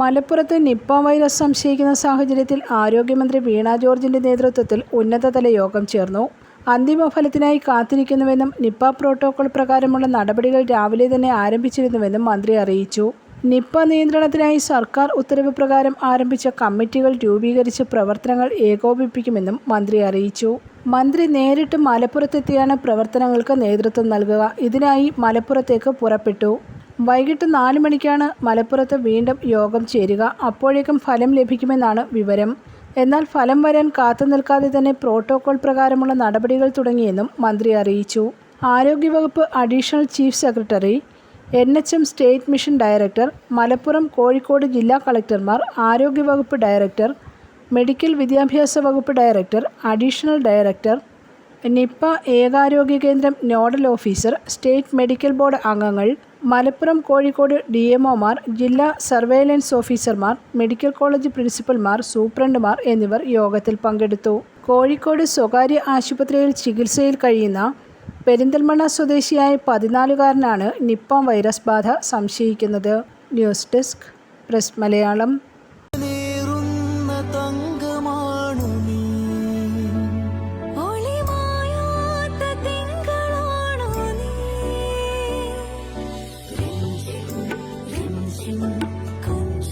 മലപ്പുറത്ത് Nipah virus സംശയിക്കുന്ന സാഹചര്യത്തിൽ ആരോഗ്യമന്ത്രി വീണ ജോർജിന്റെ നേതൃത്വത്തിൽ ഉന്നതതല യോഗം ചേർന്നു. അന്തിമ ഫലത്തിനായി കാത്തിരിക്കുന്നുവെന്നും നിപ്പ പ്രോട്ടോകോൾ പ്രകാരമുള്ള നടപടികൾ രാവിലെ തന്നെ ആരംഭിച്ചിരുന്നുവെന്നും മന്ത്രി അറിയിച്ചു. നിപ്പ നിയന്ത്രണത്തിനായി സർക്കാർ ഉത്തരവ് പ്രകാരം ആരംഭിച്ച കമ്മിറ്റികൾ രൂപീകരിച്ച് പ്രവർത്തനങ്ങൾ ഏകോപിപ്പിക്കുമെന്നും മന്ത്രി അറിയിച്ചു. മന്ത്രി നേരിട്ട് മലപ്പുറത്തെത്തിയാണ് പ്രവർത്തനങ്ങൾക്ക് നേതൃത്വം നൽകുക. ഇതിനായി മലപ്പുറത്തേക്ക് പുറപ്പെട്ടു. വൈകിട്ട് നാല് മണിക്കാണ് മലപ്പുറത്ത് വീണ്ടും യോഗം ചേരുക. അപ്പോഴേക്കും ഫലം ലഭിക്കുമെന്നാണ് വിവരം. എന്നാൽ ഫലം വരാൻ കാത്തു നിൽക്കാതെ തന്നെ പ്രോട്ടോകോൾ പ്രകാരമുള്ള നടപടികൾ തുടങ്ങിയെന്നും മന്ത്രി അറിയിച്ചു. ആരോഗ്യവകുപ്പ് additional chief secretary N H M state mission director Malappuram Kozhikode ജില്ലാ കളക്ടർമാർ ആരോഗ്യവകുപ്പ് ഡയറക്ടർ മെഡിക്കൽ വിദ്യാഭ്യാസ വകുപ്പ് ഡയറക്ടർ അഡീഷണൽ ഡയറക്ടർ നിപ്പ ഏകാരോഗ്യ കേന്ദ്രം nodal officer state medical board അംഗങ്ങൾ മലപ്പുറം കോഴിക്കോട് ഡി ജില്ലാ സർവേലൻസ് ഓഫീസർമാർ മെഡിക്കൽ കോളേജ് പ്രിൻസിപ്പൽമാർ സൂപ്രണ്ടുമാർ എന്നിവർ യോഗത്തിൽ പങ്കെടുത്തു. കോഴിക്കോട് സ്വകാര്യ ആശുപത്രിയിൽ ചികിത്സയിൽ കഴിയുന്ന പെരിന്തൽമണ്ണ സ്വദേശിയായ പതിനാലുകാരനാണ് നിപ്പ വൈറസ് ബാധ സംശയിക്കുന്നത്. News desk press Malayalam.